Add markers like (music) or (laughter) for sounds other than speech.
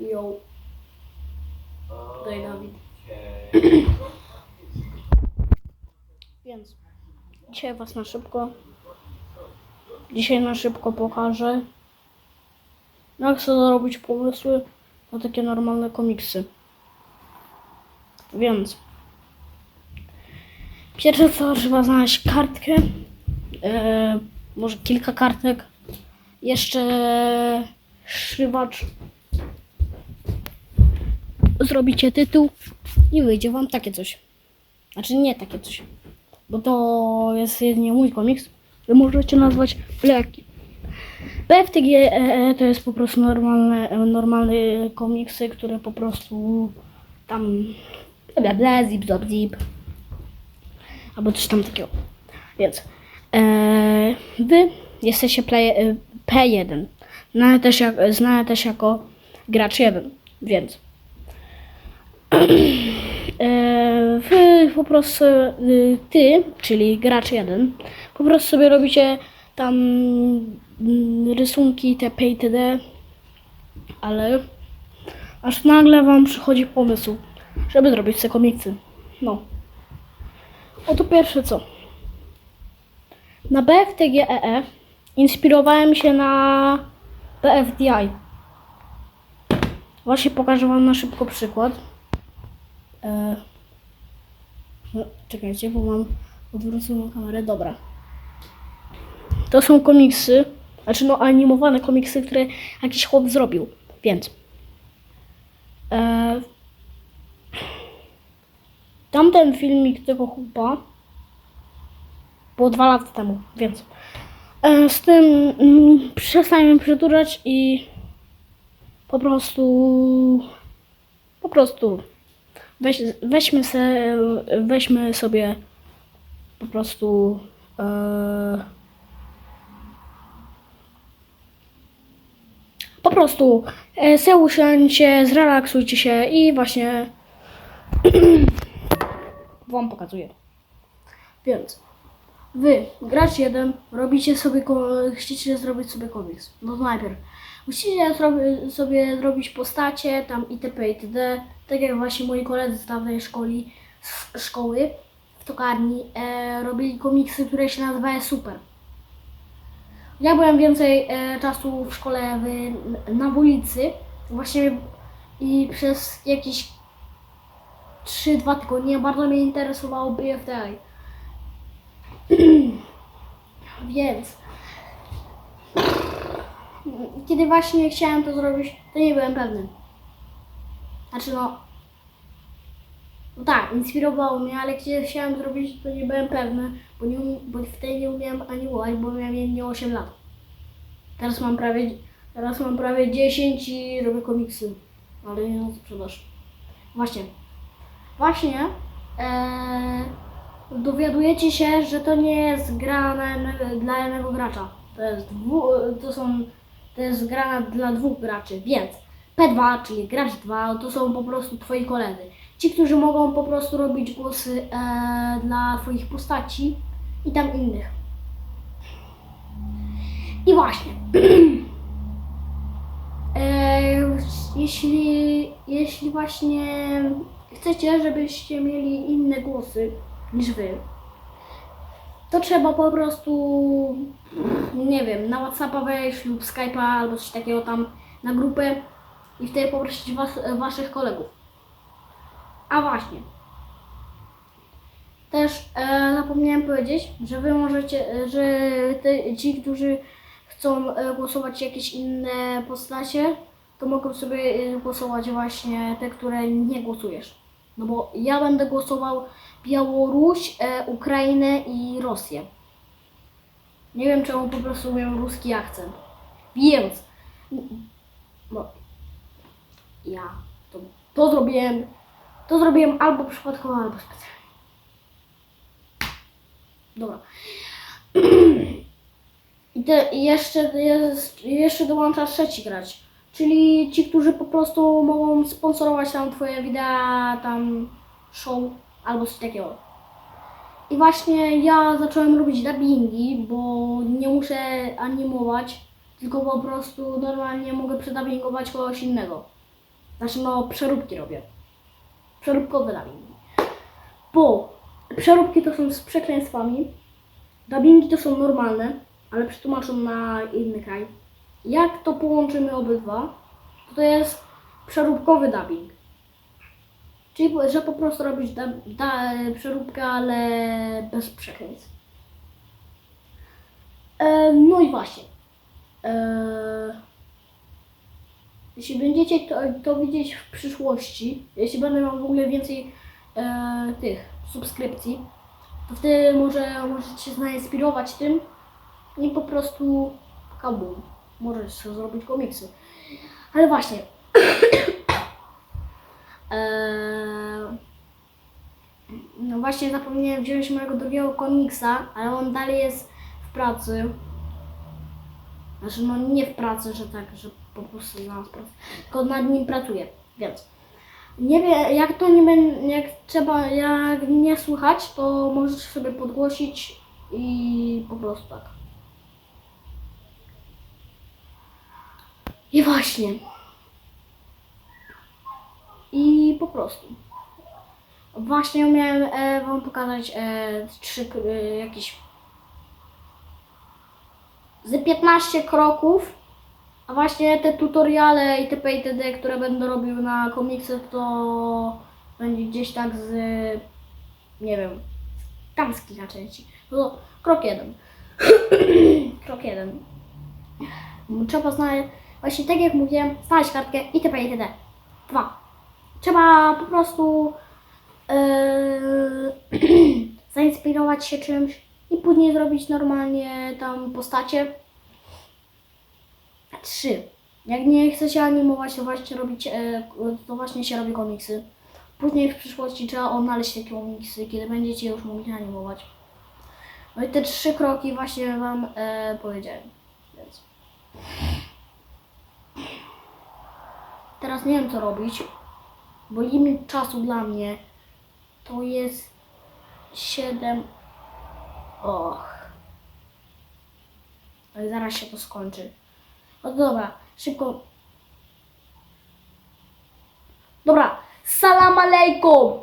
Yo, daj Dawid. (clears throat) Więc dzisiaj was na szybko. Dzisiaj na szybko pokażę, jak chcę zrobić pomysły na takie normalne komiksy. Więc pierwsze co trzeba znaleźć kartkę, e, może kilka kartek, jeszcze szywacz. Zrobicie tytuł i wyjdzie wam takie coś. Znaczy nie takie coś, bo to jest jedynie mój komiks. Wy możecie nazwać leki. BFTG e, to jest po prostu normalne, e, normalne komiksy, które po prostu tam bla bla, zip zop zip albo coś tam takiego. Więc e, wy jesteście play, e, P1, znane też, znane też jako gracz 1, więc e, wy po prostu y, ty, czyli gracz 1, po prostu sobie robicie tam mm, rysunki TP itd. Ale aż nagle wam przychodzi pomysł, żeby zrobić te komiksy. No. Oto pierwsze co. Na BFTGEE E inspirowałem się na BFDI. Właśnie pokażę wam na szybko przykład. E, no, czekajcie, bo mam odwróconą kamerę. Dobra. To są komiksy, znaczy no animowane komiksy, które jakiś chłop zrobił. Więc e, tamten filmik tego chłopa było dwa lata temu, więc e, z tym mm, przestałem przedłużać i po prostu po prostu weź, weźmy, se, weźmy sobie po prostu e, po prostu e, se usiądźcie, zrelaksujcie się i właśnie (clears throat) wam pokazuję. Więc wy, gracz jeden, robicie sobie, chcecie zrobić sobie komiks. No najpierw musicie sobie zrobić postacie, tam itp. itd. Tak jak właśnie moi koledzy z dawnej szkoli, z szkoły w tokarni e, robili komiksy, które się nazywały Super. Ja byłem więcej e, czasu w szkole w, na ulicy właśnie i przez jakieś 3-2 tygodnie bardzo mnie interesowało BFDI. (clears throat) Więc kiedy właśnie chciałem to zrobić, to nie byłem pewny. Znaczy no, no tak, inspirowało mnie, ale kiedy chciałem zrobić, to nie byłem pewny, bo, nie, um- bo wtedy nie umiałem animować, bo miałem jedynie 8 lat. Teraz mam prawie, teraz mam prawie 10 i robię komiksy, ale nie na sprzedaż. Właśnie, właśnie e, dowiadujecie się, że to nie jest gra na dla jednego gracza. To jest, dwu, to są, to jest gra dla dwóch graczy, więc P2, czyli gracz 2, to są po prostu twoi koledzy. Ci, którzy mogą po prostu robić głosy e, dla twoich postaci i tam innych. I właśnie. (clears throat) e, jeśli, jeśli właśnie chcecie, żebyście mieli inne głosy niż wy, to trzeba po prostu, nie wiem, na Whatsappa wejść lub Skype'a albo coś takiego tam na grupę i wtedy poprosić was, waszych kolegów. A właśnie. Też e, zapomniałem powiedzieć, że wy możecie, e, że te, ci, którzy chcą e, głosować jakieś inne postacie, to mogą sobie e, głosować właśnie te, które nie głosujesz. No bo ja będę głosował Białoruś, e, Ukrainę i Rosję. Nie wiem czemu po prostu miałem ruski akcent. Więc no, ja to, to zrobiłem to zrobiłem albo przypadkowo, albo specjalnie. Dobra. (clears throat) I, te, jeszcze, jest, jeszcze dołącza trzeci gracz. Czyli ci, którzy po prostu mogą sponsorować tam twoje wideo, tam show albo coś takiego. I właśnie ja zacząłem robić dubbingi, bo nie muszę animować, tylko po prostu normalnie mogę przedubbingować kogoś innego. Znaczy no przeróbki robię. Przeróbkowe dubbingi. Bo przeróbki to są z przekleństwami, dubbingi to są normalne, ale przetłumaczą na inny kraj. Jak to połączymy obydwa, to, to jest przeróbkowy dubbing. Czyli, że po prostu robisz da, da, przeróbkę, ale bez przekleństw. E, no i właśnie. E, jeśli będziecie to, to widzieć w przyszłości, jeśli będę miał w ogóle więcej e, tych subskrypcji, to wtedy może możecie się zainspirować tym i po prostu kabum. Możesz zrobić komiksy. Ale właśnie. Eee, (coughs) no właśnie zapomniałem wziąć mojego drugiego komiksa, ale on dalej jest w pracy. Znaczy no nie w pracy, że tak, że po prostu znalazł pracę, tylko nad nim pracuję, więc nie wiem, jak to nie będzie, jak trzeba, jak nie słychać, to możesz sobie podgłosić i po prostu tak. I właśnie. I po prostu. Właśnie miałem e, Wam pokazać e, trzy, e, jakieś z 15 kroków, a właśnie te tutoriale itp. itd., które będę robił na komiksach, to będzie gdzieś tak z, nie wiem, damskich na części. No, krok jeden. (clears throat) krok jeden. Trzeba znaleźć, właśnie tak jak mówiłem, znaleźć kartkę itp. itd. Dwa. Trzeba po prostu yy, (clears throat) zainspirować się czymś i później zrobić normalnie tam postacie. Trzy. Jak nie chce się animować, to właśnie robić, e, to właśnie się robi komiksy. Później w przyszłości trzeba odnaleźć takie komiksy, kiedy będziecie już mogli animować. No i te trzy kroki właśnie Wam e, powiedziałem. Więc. Teraz nie wiem co robić, bo limit czasu dla mnie to jest 7. Och. Ale zaraz się to skończy. No dobra, szybko. Dobra, salam alejkum!